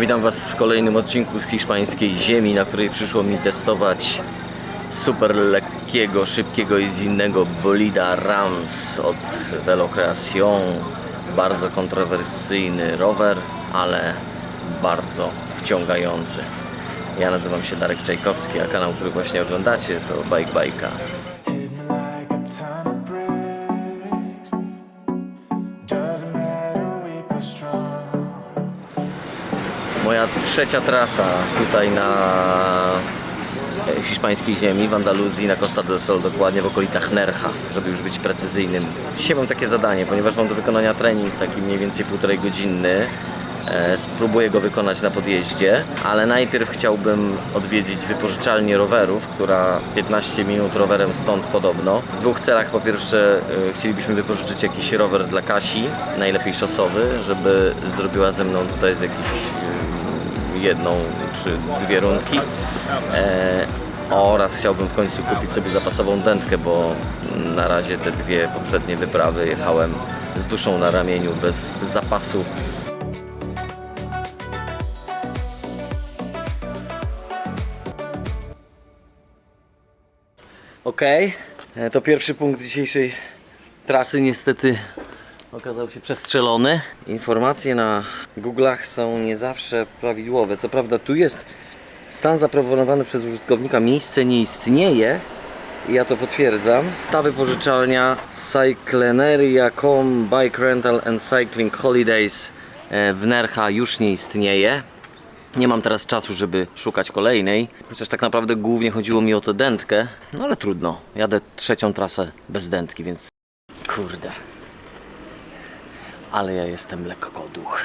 Witam Was w kolejnym odcinku z hiszpańskiej ziemi, na której przyszło mi testować super lekkiego, szybkiego i zwinnego bolida Rams od Velocreation. Bardzo kontrowersyjny rower, ale bardzo wciągający. Ja nazywam się Darek Czajkowski, a kanał, który właśnie oglądacie to Bike Bajka. Moja trzecia trasa tutaj na e, hiszpańskiej ziemi, w Andaluzji, na Costa del Sol, dokładnie w okolicach Nerja, żeby już być precyzyjnym. Dzisiaj mam takie zadanie, ponieważ mam do wykonania trening taki mniej więcej półtorej godzinny. E, Spróbuję go wykonać na podjeździe, ale najpierw chciałbym odwiedzić wypożyczalnię rowerów, która 15 minut rowerem stąd podobno. W dwóch celach. Po pierwsze e, chcielibyśmy wypożyczyć jakiś rower dla Kasi, najlepiej szosowy, żeby zrobiła ze mną tutaj z jedną czy dwie rundki. E, oraz chciałbym w końcu kupić sobie zapasową dętkę, bo na razie te dwie poprzednie wyprawy jechałem z duszą na ramieniu, bez zapasu. Ok, e, to pierwszy punkt dzisiejszej trasy niestety okazał się przestrzelony. Informacje na Google'ach są nie zawsze prawidłowe. Co prawda tu jest stan zaproponowany przez użytkownika, miejsce nie istnieje ja to potwierdzam. Ta wypożyczalnia Cycleneria.com Bike Rental and Cycling Holidays e, w Nercha już nie istnieje. Nie mam teraz czasu, żeby szukać kolejnej, chociaż tak naprawdę głównie chodziło mi o tę dętkę, no ale trudno. Jadę trzecią trasę bez dętki, więc kurde. Ale ja jestem lekko duch.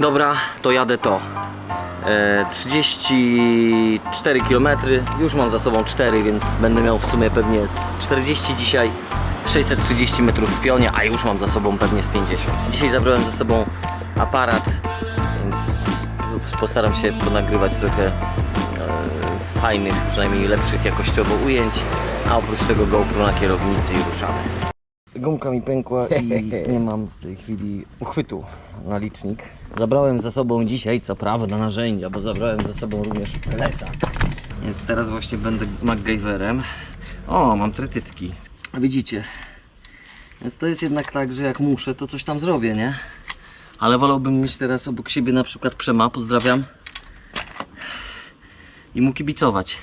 Dobra, to jadę to. E, 34 km, już mam za sobą 4, więc będę miał w sumie pewnie z 40 dzisiaj, 630 metrów w pionie, a już mam za sobą pewnie z 50. Dzisiaj zabrałem ze sobą aparat, więc postaram się ponagrywać trochę e, fajnych, przynajmniej lepszych jakościowo ujęć, a oprócz tego GoPro na kierownicy i ruszamy. Gumka mi pękła i nie mam w tej chwili uchwytu na licznik. Zabrałem ze sobą dzisiaj, co prawda, narzędzia, bo zabrałem ze sobą również plecak. Więc teraz właśnie będę MacGyverem. O, mam trytytki. Widzicie? Więc to jest jednak tak, że jak muszę, to coś tam zrobię, nie? Ale wolałbym mieć teraz obok siebie na przykład Przema, pozdrawiam. I mu kibicować.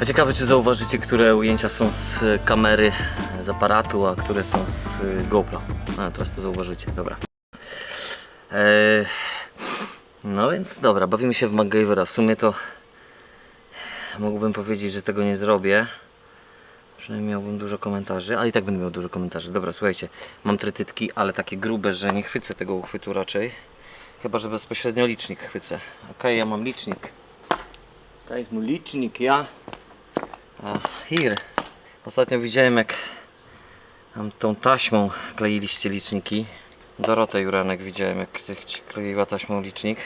A ciekawe, czy zauważycie, które ujęcia są z kamery, z aparatu, a które są z e, GoPro. A, teraz to zauważycie, dobra. Eee, no więc dobra, bawimy się w MacGyvera. W sumie to mógłbym powiedzieć, że tego nie zrobię. Przynajmniej miałbym dużo komentarzy, ale i tak będę miał dużo komentarzy. Dobra, słuchajcie, mam trytytki, ale takie grube, że nie chwycę tego uchwytu raczej. Chyba, że bezpośrednio licznik chwycę. Ok, ja mam licznik. To jest mój licznik, ja. Here. Ostatnio widziałem jak tam tą taśmą kleiliście liczniki. Dorotę Juranek widziałem jak kleiła taśmą licznik.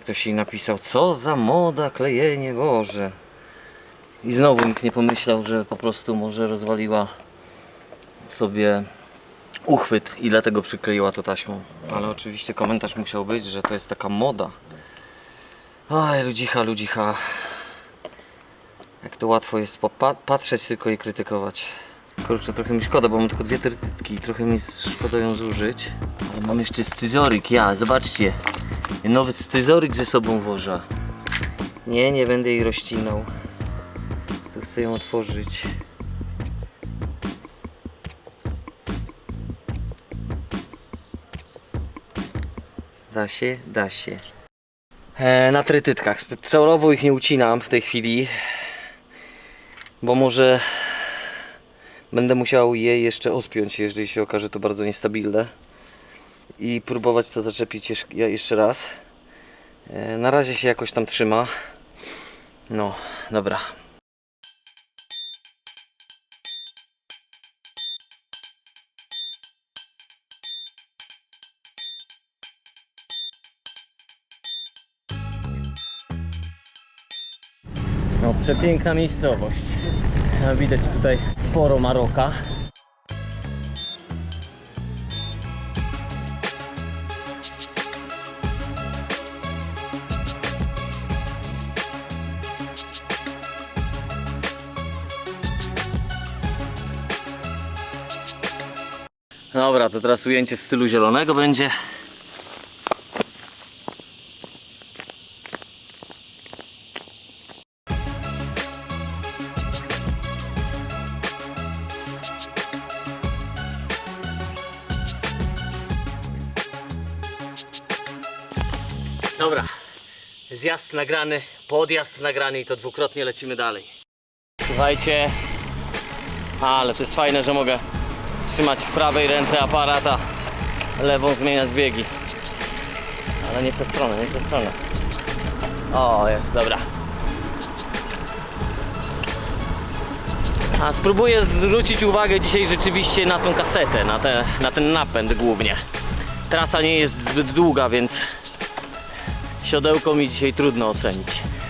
Ktoś jej napisał, co za moda klejenie, Boże. I znowu nikt nie pomyślał, że po prostu może rozwaliła sobie uchwyt i dlatego przykleiła to taśmą. Ale oczywiście komentarz musiał być, że to jest taka moda. Oj, ludzicha, ludzicha. Jak to łatwo jest patrzeć tylko i krytykować. Kurczę, trochę mi szkoda, bo mam tylko dwie trytytki. Trochę mi szkoda ją zużyć. Ale mam jeszcze scyzoryk, ja, zobaczcie. Nowy scyzoryk ze sobą wożę. Nie, nie będę jej rozcinał. To chcę ją otworzyć. Da się? Da się. E, na trytytkach. Celowo ich nie ucinam w tej chwili, bo może będę musiał je jeszcze odpiąć, jeżeli się okaże to bardzo niestabilne i próbować to zaczepić jeszcze raz. E, na razie się jakoś tam trzyma. No, dobra. Przepiękna miejscowość. Widać tutaj sporo Maroka. Dobra, to teraz ujęcie w stylu zielonego będzie. Zjazd nagrany, podjazd nagrany i to dwukrotnie lecimy dalej. Słuchajcie, ale to jest fajne, że mogę trzymać w prawej ręce aparat, a lewą zmieniać biegi. Ale nie w tę stronę, nie w tę stronę. O, jest, dobra. A spróbuję zwrócić uwagę dzisiaj rzeczywiście na tą kasetę, na, te, na ten napęd głównie. Trasa nie jest zbyt długa, więc siodełko mi dzisiaj trudno ocenić.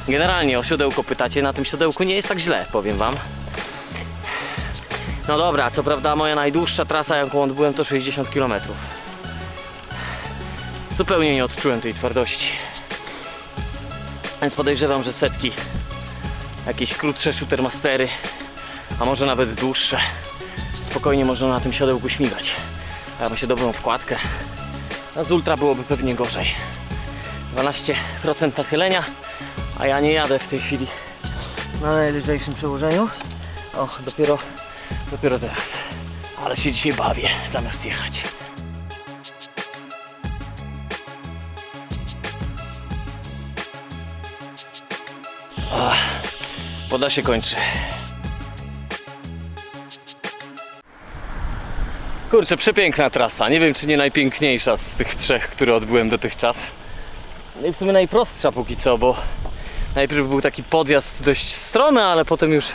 Generalnie o siodełko pytacie, na tym siodełku nie jest tak źle, powiem wam. No dobra, co prawda moja najdłuższa trasa, jaką odbyłem, to 60 km. Zupełnie nie odczułem tej twardości. Więc podejrzewam, że setki, jakieś krótsze shootermastery, a może nawet dłuższe, spokojnie można na tym siodełku śmigać. Ja bym się dobrą wkładkę. A z ultra byłoby pewnie gorzej. 12% nachylenia, a ja nie jadę w tej chwili na najlżejszym przełożeniu. O, dopiero, dopiero teraz. Ale się dzisiaj bawię, zamiast jechać. Woda się kończy. Kurczę, przepiękna trasa. Nie wiem, czy nie najpiękniejsza z tych trzech, które odbyłem dotychczas. No i w sumie najprostsza póki co, bo najpierw był taki podjazd dość stromy, ale potem już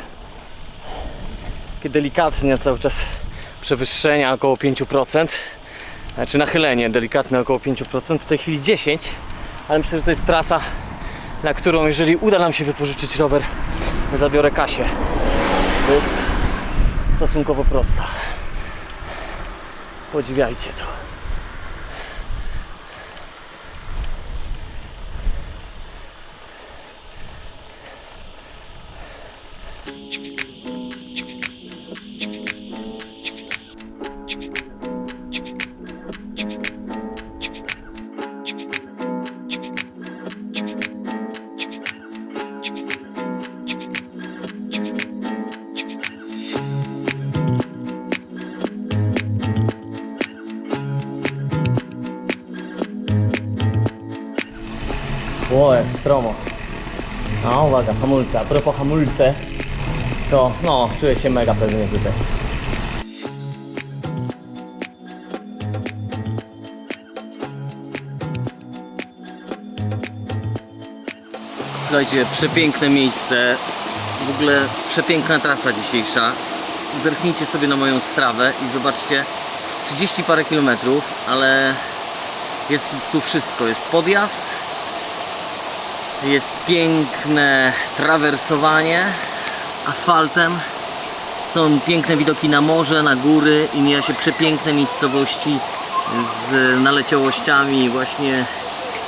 takie delikatnie cały czas przewyższenia około 5%. Znaczy nachylenie delikatne około 5%, w tej chwili 10%, ale myślę, że to jest trasa, na którą jeżeli uda nam się wypożyczyć rower, zabiorę Kasię. To jest stosunkowo prosta. Podziwiajcie to. Stromo. No, uwaga, hamulce. A propos hamulce, to no, czuję się mega pewnie tutaj. Słuchajcie, przepiękne miejsce. W ogóle przepiękna trasa dzisiejsza. Zerknijcie sobie na moją strawę i zobaczcie 30 parę kilometrów, ale jest tu wszystko. Jest podjazd, jest piękne trawersowanie asfaltem. Są piękne widoki na morze, na góry i mija się przepiękne miejscowości z naleciałościami właśnie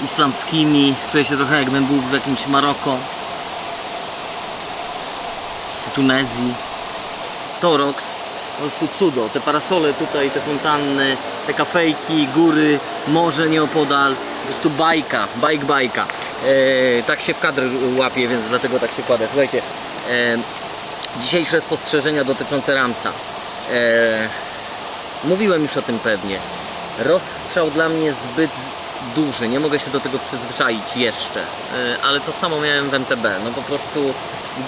islamskimi. Czuję się trochę jakbym był w jakimś Maroko czy Tunezji. Torox, po prostu cudo. Te parasole tutaj, te fontanny, te kafejki, góry, morze nieopodal. Po prostu bajka, bajk bajka. E, tak się w kadr łapie, więc dlatego tak się kładę. Słuchajcie, e, dzisiejsze spostrzeżenia dotyczące Ramsa. E, mówiłem już o tym pewnie. Rozstrzał dla mnie zbyt duży, nie mogę się do tego przyzwyczaić jeszcze, E, ale to samo miałem w MTB, no po prostu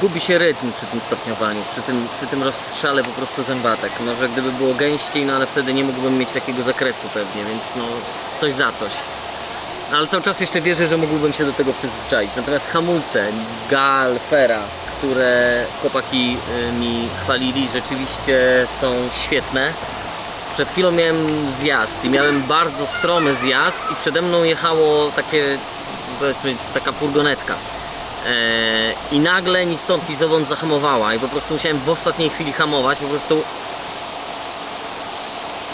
gubi się rytm przy tym stopniowaniu, przy tym, przy tym rozstrzale po prostu zębatek, może gdyby było gęściej, no ale wtedy nie mógłbym mieć takiego zakresu pewnie, więc no coś za coś. Ale cały czas jeszcze wierzę, że mógłbym się do tego przyzwyczaić. Natomiast hamulce Galfera, które chłopaki y, mi chwalili, rzeczywiście są świetne. Przed chwilą miałem zjazd i miałem bardzo stromy zjazd i przede mną jechało takie, powiedzmy, taka furgonetka. Eee, I nagle ni stąd, ni zowąd zahamowała i po prostu musiałem w ostatniej chwili hamować, po prostu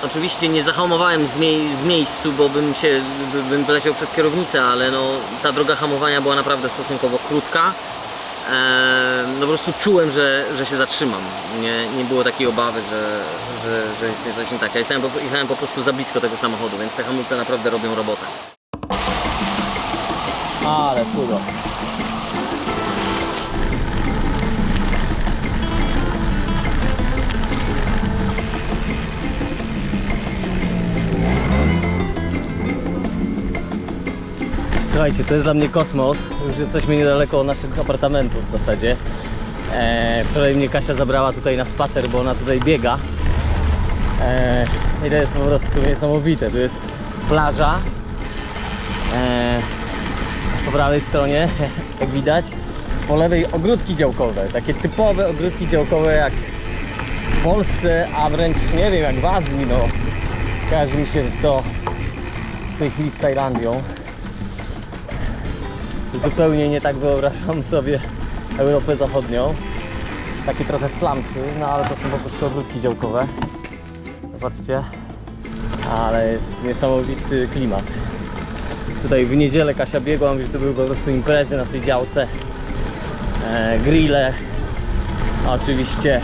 Oczywiście nie zahamowałem mie- w miejscu, bo bym się by- bym wyleciał przez kierownicę, ale no, ta droga hamowania była naprawdę stosunkowo krótka. no po prostu czułem, że, że się zatrzymam. Nie, nie było takiej obawy, że, że, że jest coś nie tak. Ja jechałem po, jechałem po prostu za blisko tego samochodu, więc te hamulce naprawdę robią robotę. Ale chudo. Słuchajcie, to jest dla mnie kosmos. Już jesteśmy niedaleko naszych apartamentów w zasadzie. E, wczoraj mnie Kasia zabrała tutaj na spacer, bo ona tutaj biega. E, I to jest po prostu niesamowite. Tu jest plaża. E, po prawej stronie, jak widać, po lewej ogródki działkowe. Takie typowe ogródki działkowe jak w Polsce, a wręcz nie wiem, jak w Azji. No. Kojarzy mi się to w tej chwili z Tajlandią zupełnie nie tak wyobrażam sobie Europę Zachodnią. Takie trochę slumsy, no ale to są po prostu ogródki działkowe. Zobaczcie, ale jest niesamowity klimat. Tutaj w niedzielę Kasia biegła, mówi, że to były po prostu imprezy na tej działce. E, grille, oczywiście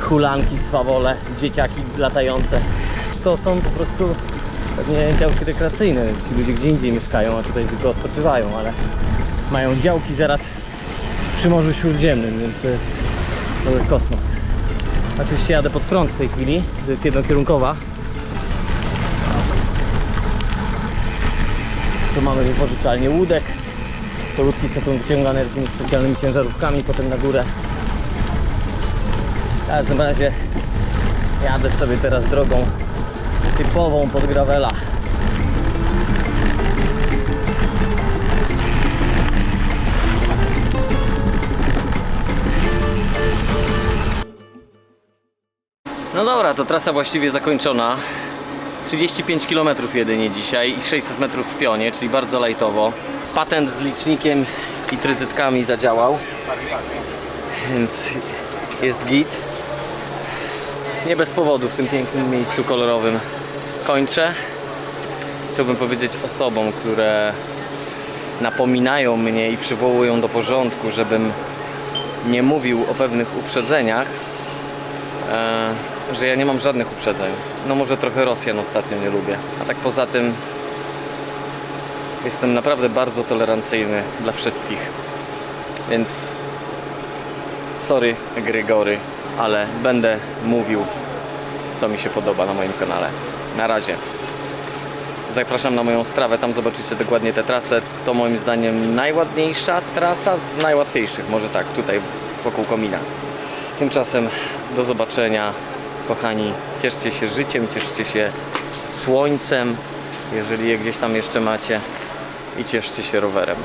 hulanki, swawole, dzieciaki latające. To są po prostu pewnie działki rekreacyjne, więc ci ludzie gdzie indziej mieszkają, a tutaj tylko odpoczywają, ale mają działki zaraz przy Morzu Śródziemnym, więc to jest cały kosmos. Oczywiście jadę pod prąd w tej chwili, to jest jednokierunkowa. Tu mamy wypożyczalnię łódek. Te łódki są wyciągane takimi specjalnymi ciężarówkami potem na górę. W każdym razie jadę sobie teraz drogą typową pod gravela. No dobra, to trasa właściwie zakończona. 35 km jedynie dzisiaj i 600 metrów w pionie, czyli bardzo lajtowo. Patent z licznikiem i trytytkami zadziałał, więc jest git. Nie bez powodu w tym pięknym miejscu kolorowym kończę. Chciałbym powiedzieć osobom, które napominają mnie i przywołują do porządku, żebym nie mówił o pewnych uprzedzeniach, e, że ja nie mam żadnych uprzedzeń. No może trochę Rosjan ostatnio nie lubię. A tak poza tym jestem naprawdę bardzo tolerancyjny dla wszystkich. Więc sorry Gregory, ale będę mówił co mi się podoba na moim kanale. Na razie. Zapraszam na moją strawę, tam zobaczycie dokładnie tę trasę. To moim zdaniem najładniejsza trasa z najłatwiejszych, może tak, tutaj wokół komina. Tymczasem do zobaczenia, kochani. Cieszcie się życiem, cieszcie się słońcem, jeżeli je gdzieś tam jeszcze macie i cieszcie się rowerem.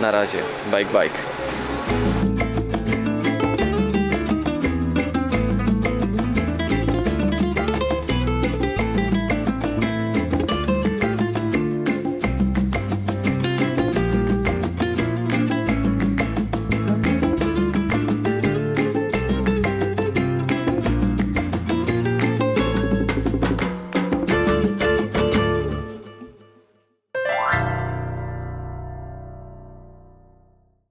Na razie, bike bike.